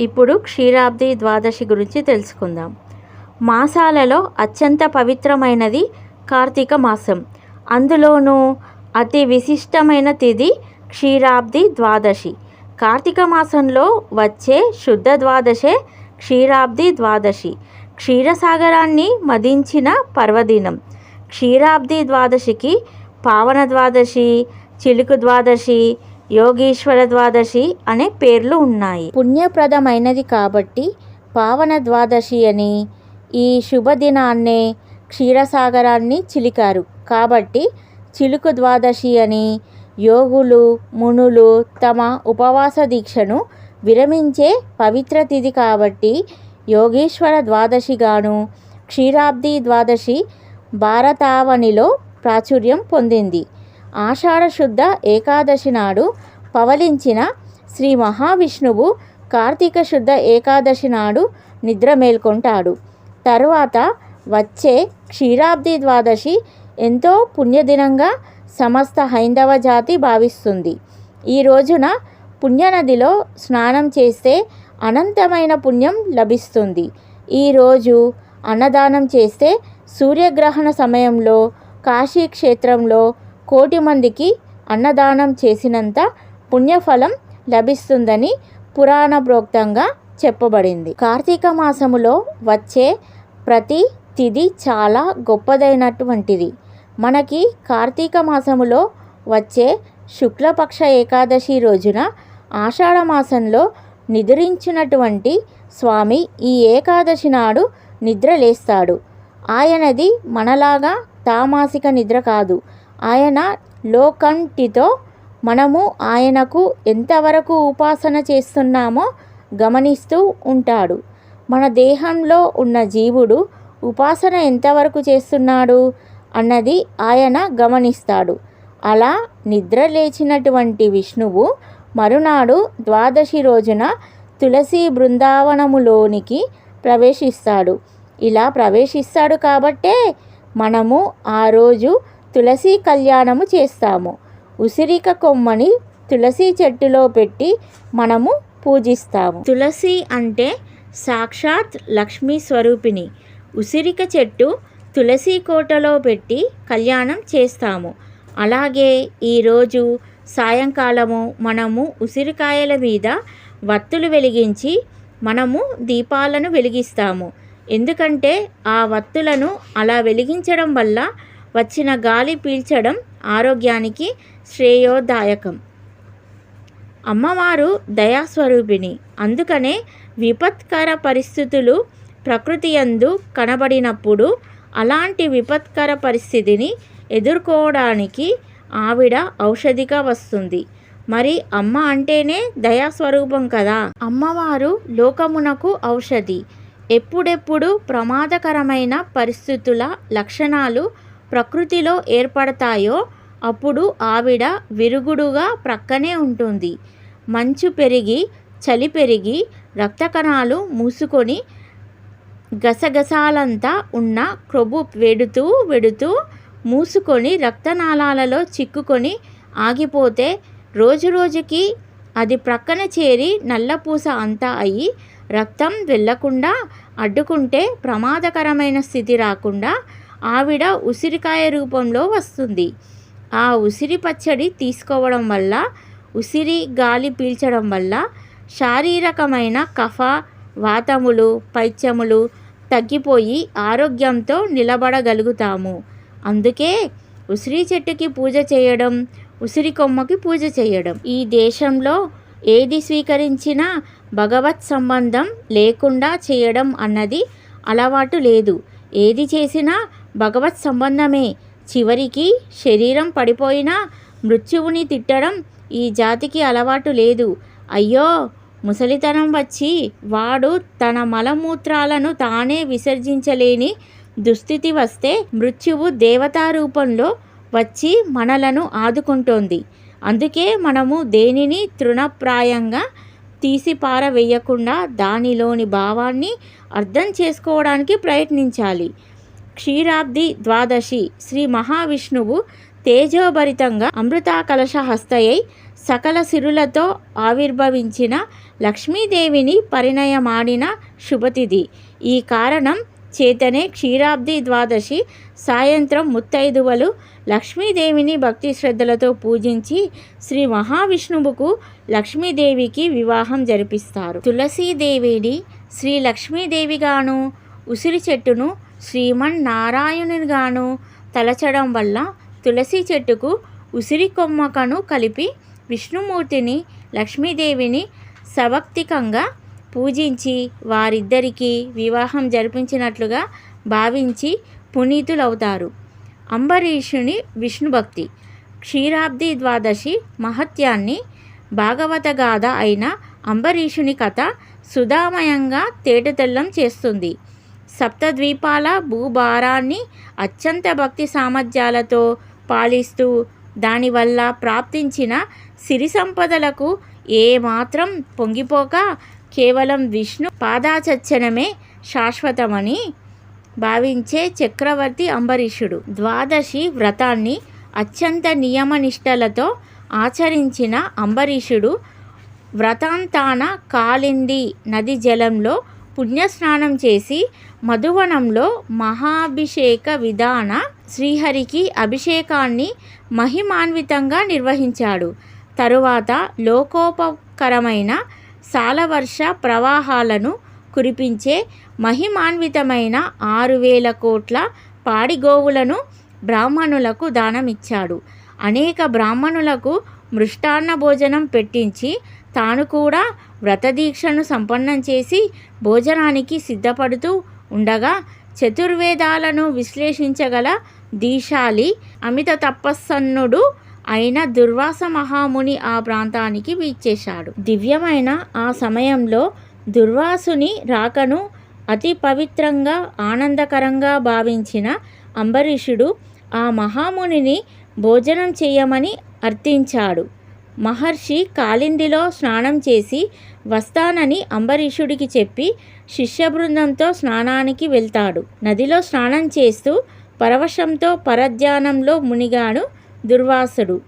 ఇప్పుడు క్షీరాబ్ది ద్వాదశి గురించి తెలుసుకుందాం. మాసాలలో అత్యంత పవిత్రమైనది కార్తీక మాసం. అందులోనూ అతి విశిష్టమైన తిది క్షీరాబ్ది ద్వాదశి. కార్తీక మాసంలో వచ్చే శుద్ధ ద్వాదశే క్షీరాబ్ది ద్వాదశి. క్షీరసాగరాన్ని మదించిన పర్వదినం. క్షీరాబ్ది ద్వాదశికి పావన ద్వాదశి చిలుకు ద్వాదశి యోగీశ్వర ద్వాదశి అనే పేర్లు ఉన్నాయి. పుణ్యప్రదమైనది కాబట్టి పావన ద్వాదశి అని ఈ శుభదినాన్నే క్షీరసాగరాన్ని చిలికారు. కాబట్టి చిలుకు ద్వాదశి అని యోగులు మునులు తమ ఉపవాస దీక్షను విరమించే పవిత్ర తిథి కాబట్టి యోగేశ్వర ద్వాదశిగాను క్షీరాబ్ది ద్వాదశి భారతావనిలో ప్రాచుర్యం పొందింది. ఆషాఢశుద్ధ ఏకాదశి నాడు పవలించిన శ్రీ మహావిష్ణువు కార్తీక శుద్ధ ఏకాదశి నాడు నిద్ర మేల్కొంటాడు. తరువాత వచ్చే క్షీరాబ్ది ద్వాదశి ఎంతో పుణ్యదినంగా సమస్త హైందవ జాతి భావిస్తుంది. ఈ రోజున పుణ్యనదిలో స్నానం చేస్తే అనంతమైన పుణ్యం లభిస్తుంది. ఈరోజు అన్నదానం చేస్తే సూర్యగ్రహణ సమయంలో కాశీ క్షేత్రంలో కోటి మందికి అన్నదానం చేసినంత పుణ్యఫలం లభిస్తుందని పురాణ ప్రోక్తంగా చెప్పబడింది. కార్తీక మాసములో వచ్చే ప్రతి తిథి చాలా గొప్పదైనటువంటిది. మనకి కార్తీక మాసములో వచ్చే శుక్లపక్ష ఏకాదశి రోజున ఆషాఢ మాసంలో నిద్రించినటువంటి స్వామి ఈ ఏకాదశి నాడు నిద్ర లేస్తాడు ఆయనది మనలాగా తామాసిక నిద్ర కాదు. ఆయన లోకంటితో మనము ఆయనకు ఎంతవరకు ఉపాసన చేస్తున్నామో గమనిస్తూ ఉంటాడు. మన దేహంలో ఉన్న జీవుడు ఉపాసన ఎంతవరకు చేస్తున్నాడు అన్నది ఆయన గమనిస్తాడు. అలా నిద్ర లేచినటువంటి విష్ణువు మరునాడు ద్వాదశి రోజున తులసి బృందావనములోనికి ప్రవేశిస్తాడు. ఇలా ప్రవేశిస్తాడు కాబట్టే మనము ఆ రోజు తులసి కళ్యాణము చేస్తాము. ఉసిరిక కొమ్మని తులసి చెట్టులో పెట్టి మనము పూజిస్తాము. తులసి అంటే సాక్షాత్ లక్ష్మీ స్వరూపిణి. ఉసిరిక చెట్టు తులసి కోటలో పెట్టి కళ్యాణం చేస్తాము. అలాగే ఈరోజు సాయంకాలము మనము ఉసిరికాయల మీద వత్తులు వెలిగించి మనము దీపాలను వెలిగిస్తాము. ఎందుకంటే ఆ వత్తులను అలా వెలిగించడం వల్ల వచ్చిన గాలి పీల్చడం ఆరోగ్యానికి శ్రేయోదాయకం. అమ్మవారు దయాస్వరూపిణి. అందుకనే విపత్కర పరిస్థితులు ప్రకృతి యందు కనబడినప్పుడు అలాంటి విపత్కర పరిస్థితిని ఎదుర్కోవడానికి ఆవిడ ఔషధిగా వస్తుంది. మరి అమ్మ అంటేనే దయాస్వరూపం కదా? అమ్మవారు లోకమునకు ఔషధి. ఎప్పుడెప్పుడు ప్రమాదకరమైన పరిస్థితుల లక్షణాలు ప్రకృతిలో ఏర్పడతాయో అప్పుడు ఆవిడ విరుగుడుగా ప్రక్కనే ఉంటుంది. మంచు పెరిగి చలి పెరిగి రక్త కణాలు మూసుకొని గసగసాలంతా ఉన్న క్రొవ్వు వెడుతూ వెడుతూ మూసుకొని రక్తనాళాలలో చిక్కుకొని ఆగిపోతే రోజు రోజుకి అది ప్రక్కన చేరి నల్లపూస అంతా అయ్యి రక్తం వెళ్ళకుండా అడ్డుకుంటే ప్రమాదకరమైన స్థితి రాకుండా ఆవిడ ఉసిరికాయ రూపంలో వస్తుంది. ఆ ఉసిరి పచ్చడి తీసుకోవడం వల్ల ఉసిరి గాలి పీల్చడం వల్ల శారీరకమైన కఫ వాతములు పైత్యములు తగ్గిపోయి ఆరోగ్యంతో నిలబడగలుగుతాము. అందుకే ఉసిరి చెట్టుకి పూజ చేయడం ఉసిరి కొమ్మకి పూజ చేయడం. ఈ దేశంలో ఏది స్వీకరించినా భగవత్ సంబంధం లేకుండా చేయడం అన్నది అలవాటు లేదు. ఏది చేసినా భగవత్ సంబంధమే. చివరికి శరీరం పడిపోయినా మృత్యువుని తిట్టడం ఈ జాతికి అలవాటు లేదు. అయ్యో! ముసలితనం వచ్చి వాడు తన మలమూత్రాలను తానే విసర్జించలేని దుస్థితి వస్తే మృత్యువు దేవతా రూపంలో వచ్చి మనలను ఆదుకుంటోంది. అందుకే మనము దేనిని తృణప్రాయంగా తీసి పారవేయకుండా దానిలోని భావాన్ని అర్థం చేసుకోవడానికి ప్రయత్నించాలి. క్షీరాబ్ది ద్వాదశి. శ్రీ మహావిష్ణువు తేజోభరితంగా అమృతాకలశ హస్తయై సకల సిరులతో ఆవిర్భవించిన లక్ష్మీదేవిని పరిణయమాడిన శుభతిథి. ఈ కారణం చేతనే క్షీరాబ్ది ద్వాదశి సాయంత్రం ముత్తైదువలు లక్ష్మీదేవిని భక్తి శ్రద్ధలతో పూజించి శ్రీ మహావిష్ణువుకు లక్ష్మీదేవికి వివాహం జరిపిస్తారు. తులసీదేవిని శ్రీ లక్ష్మీదేవిగాను ఉసిరి చెట్టును శ్రీమన్ నారాయణునిగాను తలచడం వల్ల తులసి చెట్టుకు ఉసిరి కొమ్మకను కలిపి విష్ణుమూర్తిని లక్ష్మీదేవిని సవక్తికంగా పూజించి వారిద్దరికీ వివాహం జరిపించినట్లుగా భావించి పునీతులవుతారు. అంబరీషుని విష్ణుభక్తి క్షీరాబ్ది ద్వాదశి మహత్యాన్ని భాగవతగాథ అయిన అంబరీషుని కథ సుధామయంగా తేటతెల్లం చేస్తుంది. సప్తద్వీపాల భూభారాన్ని అత్యంత భక్తి సామర్థ్యాలతో పాలిస్తూ దానివల్ల ప్రాప్తించిన సిరి సంపదలకు ఏమాత్రం పొంగిపోక కేవలం విష్ణు పాదాచచ్చనమే శాశ్వతమని భావించే చక్రవర్తి అంబరీషుడు ద్వాదశి వ్రతాన్ని అత్యంత నియమనిష్టలతో ఆచరించిన అంబరీషుడు వ్రతాంతాన కాలింది నది జలంలో పుణ్యస్నానం చేసి మధువనంలో మహాభిషేక విధాన శ్రీహరికి అభిషేకాన్ని మహిమాన్వితంగా నిర్వహించాడు. తరువాత లోకోపకరమైన సాలవర్ష ప్రవాహాలను కురిపించే మహిమాన్వితమైన ఆరు వేల కోట్ల పాడిగోవులను బ్రాహ్మణులకు దానమిచ్చాడు. అనేక బ్రాహ్మణులకు మృష్టాన్న భోజనం పెట్టించి తాను కూడా వ్రతదీక్షను సంపన్నం చేసి భోజనానికి సిద్ధపడుతూ ఉండగా చతుర్వేదాలను విశ్లేషించగల దీశాలి అమిత తపస్సన్నుడు అయిన దుర్వాస మహాముని ఆ ప్రాంతానికి వీచేశాడు దివ్యమైన ఆ సమయంలో దుర్వాసుని రాకను అతి పవిత్రంగా ఆనందకరంగా భావించిన అంబరీషుడు ఆ మహామునిని భోజనం చేయమని అర్థించాడు మహర్షి కాలిందిలో స్నానం చేసి వస్తానని అంబరీషుడికి చెప్పి శిష్య బృందంతో స్నానానికి వెళ్తాడు. నదిలో స్నానం చేస్తూ పరవశంతో పరధ్యానంలో మునిగాడు దుర్వాసుడు.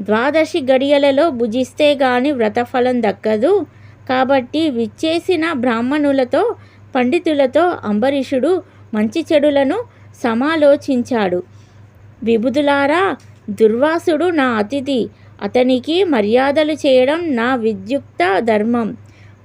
ద్వాదశి గడియలలో భుజిస్తే గాని వ్రతఫలం దక్కదు. కాబట్టి విచ్చేసిన బ్రాహ్మణులతో పండితులతో అంబరీషుడు మంచి చెడులను సమాలోచించాడు. విభుదులారా దుర్వాసుడు నా అతిథి. అతనికి మర్యాదలు చేయడం నా విద్యుక్త ధర్మం.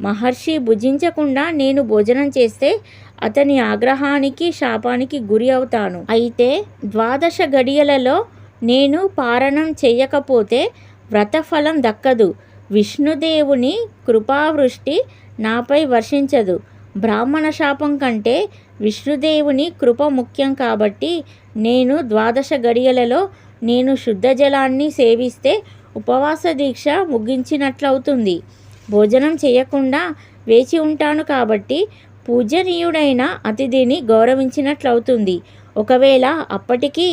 మహర్షి భుజించకుండా నేను భోజనం చేస్తే అతని ఆగ్రహానికి శాపానికి గురి అవుతాను. అయితే ద్వాదశ గడియలలో నేను పారణం చేయకపోతే వ్రతఫలం దక్కదు. విష్ణుదేవుని కృపావృష్టి నాపై వర్షించదు. బ్రాహ్మణ శాపం కంటే విష్ణుదేవుని కృప ముఖ్యం కాబట్టి నేను ద్వాదశ గడియలలో నేను శుద్ధ జలాన్ని సేవిస్తే ఉపవాస దీక్ష ముగించినట్లవుతుంది. భోజనం చేయకుండా వేచి ఉంటాను కాబట్టి పూజనీయుడైన అతిథిని గౌరవించినట్లవుతుంది. ఒకవేళ అప్పటికీ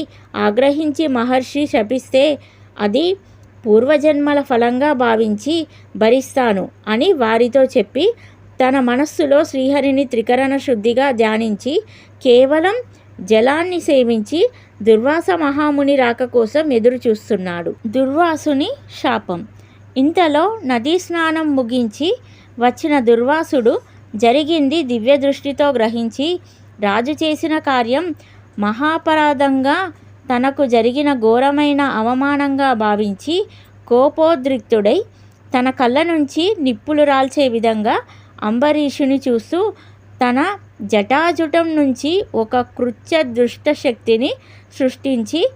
ఆగ్రహించి మహర్షి శపిస్తే అది పూర్వజన్మల ఫలంగా భావించి భరిస్తాను అని వారితో చెప్పి తన మనస్సులో శ్రీహరిని త్రికరణ శుద్ధిగా ధ్యానించి కేవలం జలాన్ని సేవించి దుర్వాస మహాముని రాక కోసం ఎదురు చూస్తున్నాడు. దుర్వాసుని శాపం. ఇంతలో నదీ స్నానం ముగించి వచ్చిన దుర్వాసుడు జరిగింది దివ్య దృష్టితో గ్రహించి రాజు చేసిన కార్యం మహాపరాధంగా తనకు జరిగిన ఘోరమైన అవమానంగా భావించి కోపోద్రిక్తుడై తన కళ్ళ నుంచి నిప్పులు రాల్చే విధంగా అంబరీషుని చూస్తూ తన జటాజుటం నుంచి ఒక కృత్య దుష్ట శక్తిని సృష్టించి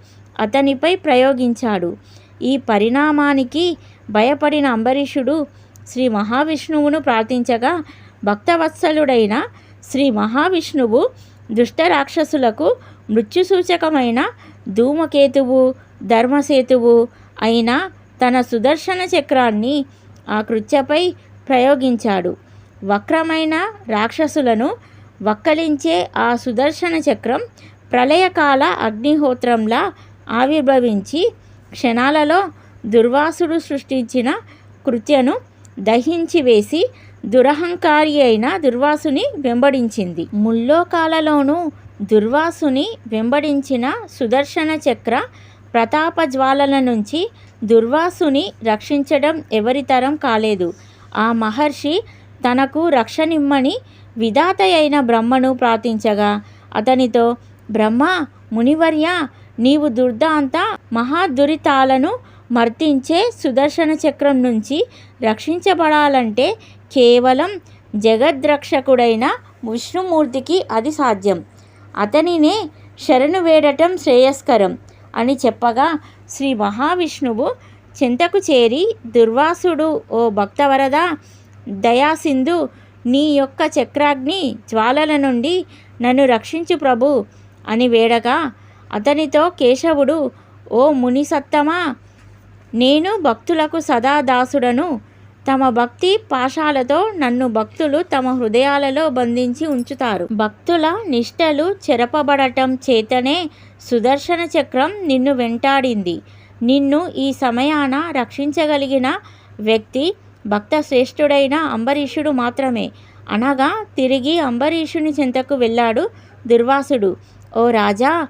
అతనిపై ప్రయోగించాడు. ఈ పరిణామానికి భయపడిన అంబరీషుడు శ్రీ మహావిష్ణువును ప్రార్థించగా భక్తవత్సలుడైన శ్రీ మహావిష్ణువు దుష్ట రాక్షసులకు మృత్యుసూచకమైన ధూమకేతువు ధర్మసేతువు అయిన తన సుదర్శన చక్రాన్ని ఆ కృత్యపై ప్రయోగించాడు. వక్రమైన రాక్షసులను వక్కలించే ఆ సుదర్శన చక్రం ప్రళయకాల అగ్నిహోత్రంలా ఆవిర్భవించి క్షణాలలో దుర్వాసుడు సృష్టించిన కృత్యను దహించి వేసి దురహంకారి అయిన దుర్వాసుని వెంబడించింది. ముల్లోకాలలోనూ దుర్వాసుని వెంబడించిన సుదర్శన చక్ర ప్రతాప జ్వాలల నుంచి దుర్వాసుని రక్షించడం ఎవరితరం కాలేదు. ఆ మహర్షి తనకు రక్షనిమ్మని విధాత అయిన బ్రహ్మను ప్రార్థించగా అతనితో బ్రహ్మ మునివర్య నీవు దుర్దాంత మహాదురితాలను మర్తించే సుదర్శన చక్రం నుంచి రక్షించబడాలంటే కేవలం జగద్రక్షకుడైన విష్ణుమూర్తికి అది సాధ్యం. అతనినే శరణు వేడటం శ్రేయస్కరం అని చెప్పగా శ్రీ మహావిష్ణువు చింతకు చేరి దుర్వాసుడు ఓ భక్తవరద దయాసింధు నీ యొక్క చక్రాగ్ని జ్వాలల నుండి నన్ను రక్షించు ప్రభు అని వేడగా అతనితో కేశవుడు ఓ మునిసత్తమా నేను భక్తులకు సదా దాసుడను. తమ భక్తి పాశాలతో నన్ను భక్తులు తమ హృదయాలలో బంధించి ఉంచుతారు. భక్తుల నిష్టలు చెరపబడటం చేతనే సుదర్శన చక్రం నిన్ను వెంటాడింది. నిన్ను ఈ సమయాన రక్షించగలిగిన వ్యక్తి భక్త శ్రేష్ఠుడైన అంబరీషుడు మాత్రమే. అనగా తిరిగి అంబరీషుని చెంతకు వెళ్ళాడు దుర్వాసుడు. ఓ రాజా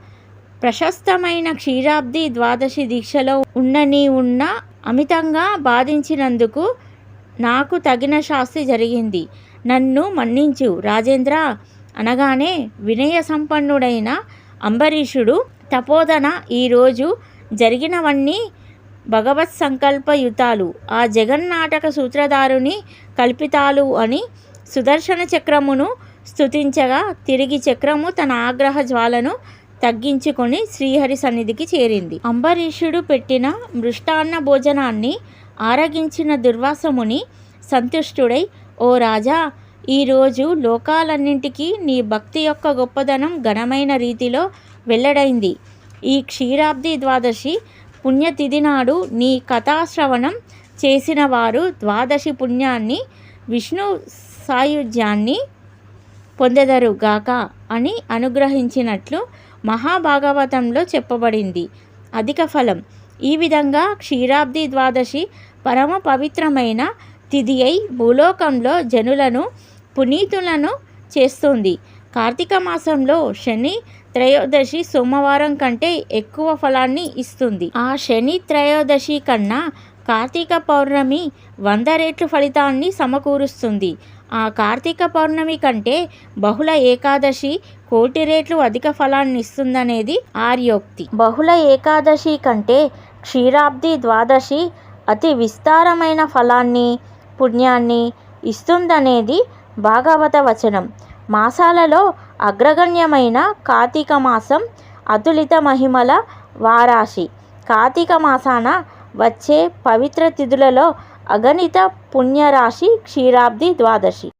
ప్రశస్తమైన క్షీరాబ్ది ద్వాదశి దీక్షలో ఉన్న ఉన్న అమితంగా బాధించినందుకు నాకు తగిన శాస్తి జరిగింది. నన్ను మన్నించు రాజేంద్ర. అనగానే వినయ సంపన్నుడైన అంబరీషుడు తపోదన ఈరోజు జరిగినవన్నీ భగవత్ సంకల్పయుతాలు ఆ జగన్నాటక సూత్రధారుని కల్పితాలు అని సుదర్శన చక్రమును స్తుతించగా తిరిగి చక్రము తన ఆగ్రహ జ్వాలను తగ్గించుకొని శ్రీహరి సన్నిధికి చేరింది. అంబరీషుడు పెట్టిన మృష్టాన్న భోజనాన్ని ఆరగించిన దుర్వాసముని సంతుష్టుడై ఓ రాజా ఈరోజు లోకాలన్నింటికీ నీ భక్తి యొక్క గొప్పదనం ఘనమైన రీతిలో వెల్లడైంది. ఈ క్షీరాబ్ది ద్వాదశి పుణ్యతిథి నాడు నీ కథాశ్రవణం చేసిన వారు ద్వాదశి పుణ్యాన్ని విష్ణు సాయుధ్యాన్ని పొందెదరుగాక అని అనుగ్రహించినట్లు మహాభాగవతంలో చెప్పబడింది. అధిక ఫలం. ఈ విధంగా క్షీరాబ్ది ద్వాదశి పరమ పవిత్రమైన తిథి అయి భూలోకంలో జనులను పునీతులను చేస్తుంది. కార్తీక మాసంలో శని త్రయోదశి సోమవారం కంటే ఎక్కువ ఫలాన్ని ఇస్తుంది. ఆ శని త్రయోదశి కన్నా కార్తీక పౌర్ణమి వంద రెట్లు ఫలితాన్ని సమకూరుస్తుంది. ఆ కార్తీక పౌర్ణమి కంటే బహుళ ఏకాదశి కోటి రేట్లు అధిక ఫలాన్ని ఇస్తుందనేది ఆర్యోక్తి. బహుళ ఏకాదశి కంటే క్షీరాబ్ది ద్వాదశి అతి విస్తారమైన ఫలాన్ని పుణ్యాన్ని ఇస్తుందనేది భాగవత వచనం. మాసాలలో అగ్రగణ్యమైన కార్తీక మాసం అతులిత మహిమల వారాశి కార్తీక మాసాన వచ్చే పవిత్ర తిథులలో అగణిత పుణ్యరాశి క్షీరాబ్ది ద్వాదశి.